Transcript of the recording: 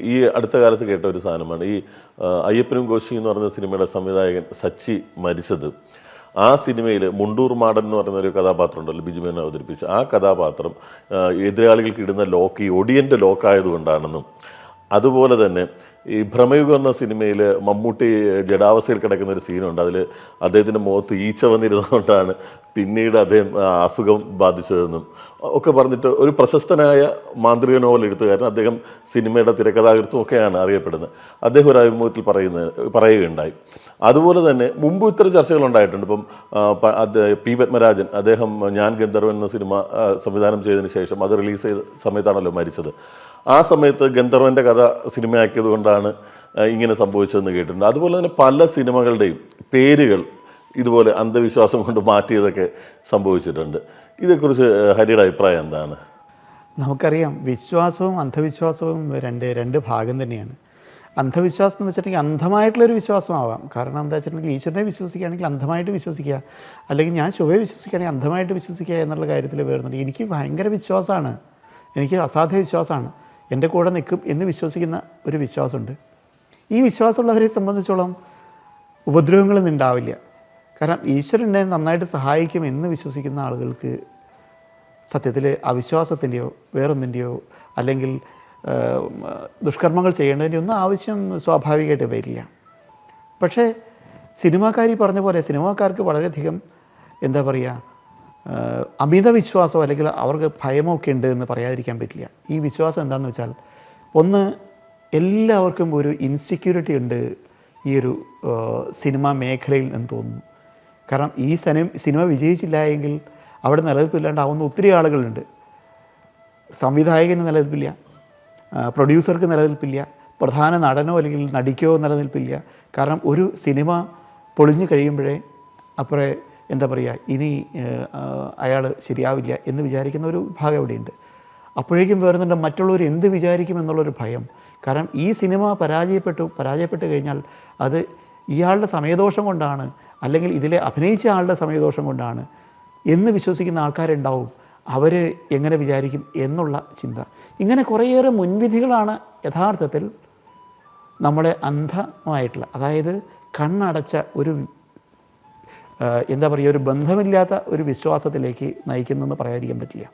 ഈ അടുത്ത കാലത്ത് കേട്ട ഒരു സാധനമാണ്. ഈ അയ്യപ്പനും കോശി എന്ന് പറഞ്ഞ സിനിമയുടെ സംവിധായകൻ സച്ചി മരിച്ചത്. ആ സിനിമയിൽ മുണ്ടൂർ മാടൻ എന്ന് പറയുന്ന ഒരു കഥാപാത്രം ഉണ്ടല്ലോ ബിജുമേൻ അവതരിപ്പിച്ച. ആ കഥാപാത്രം എതിരാളികൾക്ക് ഇടുന്ന ലോക്ക് ഈ ഒടിയന്റെ ലോക്കായതുകൊണ്ടാണെന്നും. അതുപോലെ തന്നെ ഈ ഭ്രമയുഗം എന്ന സിനിമയിൽ മമ്മൂട്ടി ജഡാവസ്ഥയിൽ കിടക്കുന്ന ഒരു സീനുണ്ട്. അതിൽ അദ്ദേഹത്തിന്റെ മുഖത്ത് ഈച്ച വന്നിരുന്നതുകൊണ്ടാണ് പിന്നീട് അദ്ദേഹം അസുഖം ബാധിച്ചതെന്നും ഒക്കെ പറഞ്ഞിട്ട് ഒരു പ്രശസ്തനായ മാന്ത്രിക നോവൽ എഴുത്തുകാരൻ അദ്ദേഹം സിനിമയുടെ തിരക്കഥാകൃത്തും ഒക്കെയാണ് അറിയപ്പെടുന്നത്. അദ്ദേഹം ഒരു അഭിമുഖത്തിൽ പറയുന്നത് പറയുകയുണ്ടായി. അതുപോലെ തന്നെ മുമ്പ് ഇത്തരം ചർച്ചകൾ ഉണ്ടായിട്ടുണ്ട്. ഇപ്പം പി പത്മരാജൻ അദ്ദേഹം ഞാൻ ഗന്ധർവൻ എന്ന സിനിമ സംവിധാനം ചെയ്തതിന് ശേഷം അത് റിലീസ് ചെയ്ത സമയത്താണല്ലോ മരിച്ചത്. ആ സമയത്ത് ഗന്ധർവന്റെ കഥ സിനിമയാക്കിയത് കൊണ്ടാണ് ഇങ്ങനെ സംഭവിച്ചതെന്ന് കേട്ടിട്ടുണ്ട്. അതുപോലെ തന്നെ പല സിനിമകളുടെയും പേരുകൾ ഇതുപോലെ അന്ധവിശ്വാസം കൊണ്ട് മാറ്റിയതൊക്കെ സംഭവിച്ചിട്ടുണ്ട്. ഇതേക്കുറിച്ച് ഹരിയുടെ അഭിപ്രായം എന്താണ്? നമുക്കറിയാം വിശ്വാസവും അന്ധവിശ്വാസവും രണ്ട് രണ്ട് ഭാഗം തന്നെയാണ്. അന്ധവിശ്വാസം എന്ന് വെച്ചിട്ടുണ്ടെങ്കിൽ അന്ധമായിട്ടുള്ളൊരു വിശ്വാസമാവാം. കാരണം എന്താ വെച്ചിട്ടുണ്ടെങ്കിൽ ഈശ്വരനെ വിശ്വസിക്കുകയാണെങ്കിൽ അന്ധമായിട്ട് വിശ്വസിക്കുക. അല്ലെങ്കിൽ ഞാൻ ശുഭയെ വിശ്വസിക്കുകയാണെങ്കിൽ അന്ധമായിട്ട് വിശ്വസിക്കുക എന്നുള്ള കാര്യത്തിൽ വേറുന്നുണ്ട് എനിക്ക് ഭയങ്കര വിശ്വാസമാണ്. എനിക്ക് അസാധ്യ വിശ്വാസമാണ്. എന്റെ കൂടെ നിൽക്കും എന്ന് വിശ്വസിക്കുന്ന ഒരു വിശ്വാസമുണ്ട്. ഈ വിശ്വാസമുള്ളവരെ സംബന്ധിച്ചോളം ഉപദ്രവങ്ങളൊന്നും ഉണ്ടാവില്ല. കാരണം ഈശ്വരനെ നന്നായിട്ട് സഹായിക്കും എന്ന് വിശ്വസിക്കുന്ന ആളുകൾക്ക് സത്യത്തിൽ അവിശ്വാസത്തിന്റെയോ വേറൊന്നിന്റെയോ അല്ലെങ്കിൽ ദുഷ്കർമ്മങ്ങൾ ചെയ്യേണ്ടതിന്റെ ഒന്നും ആവശ്യം സ്വാഭാവികമായിട്ട് വരില്ല. പക്ഷേ സിനിമാക്കാരി പറഞ്ഞ പോലെ സിനിമാക്കാർക്ക് വളരെയധികം എന്താ പറയുക അമിത വിശ്വാസമോ അല്ലെങ്കിൽ അവർക്ക് ഭയമോ ഒക്കെ ഉണ്ട് എന്ന് പറയാതിരിക്കാൻ പറ്റില്ല. ഈ വിശ്വാസം എന്താണെന്ന് വെച്ചാൽ ഒന്ന് എല്ലാവർക്കും ഒരു ഇൻസെക്യൂരിറ്റി ഉണ്ട് ഈ ഒരു സിനിമാ മേഖലയിൽ എന്ന് തോന്നുന്നു. കാരണം ഈ സിനിമ സിനിമ വിജയിച്ചില്ല എങ്കിൽ അവിടെ നിലനിൽപ്പില്ലാണ്ടാവുന്ന ഒത്തിരി ആളുകളുണ്ട്. സംവിധായകന് നിലനിൽപ്പില്ല പ്രൊഡ്യൂസർക്ക് നിലനിൽപ്പില്ല പ്രധാന നടനോ അല്ലെങ്കിൽ നടിക്കോ നിലനിൽപ്പില്ല. കാരണം ഒരു സിനിമ പൊളിഞ്ഞു കഴിയുമ്പോഴേ അപ്പുറേ എന്താ പറയുക ഇനി അയാൾ ശരിയാവില്ല എന്ന് വിചാരിക്കുന്ന ഒരു ഭാഗം ഇവിടെയുണ്ട് അപ്പോഴേക്കും വേറുന്നുണ്ട് മറ്റുള്ളവർ എന്ത് വിചാരിക്കും എന്നുള്ളൊരു ഭയം. കാരണം ഈ സിനിമ പരാജയപ്പെട്ടു പരാജയപ്പെട്ട് കഴിഞ്ഞാൽ അത് ഇയാളുടെ സമയദോഷം കൊണ്ടാണ് അല്ലെങ്കിൽ ഇതിലെ അഭിനയിച്ച ആളുടെ സമയദോഷം കൊണ്ടാണ് എന്ന് വിശ്വസിക്കുന്ന ആൾക്കാരുണ്ടാവും. അവർ എങ്ങനെ വിചാരിക്കും എന്നുള്ള ചിന്ത. ഇങ്ങനെ കുറേയേറെ മുൻവിധികളാണ് യഥാർത്ഥത്തിൽ നമ്മളെ അന്ധമായിട്ടുള്ള അതായത് കണ്ണടച്ച ഒരു എന്താ പറയുക ഒരു ബന്ധമില്ലാത്ത ഒരു വിശ്വാസത്തിലേക്ക് നയിക്കുന്നതെന്ന് പറയാതിരിക്കാൻ പറ്റില്ല.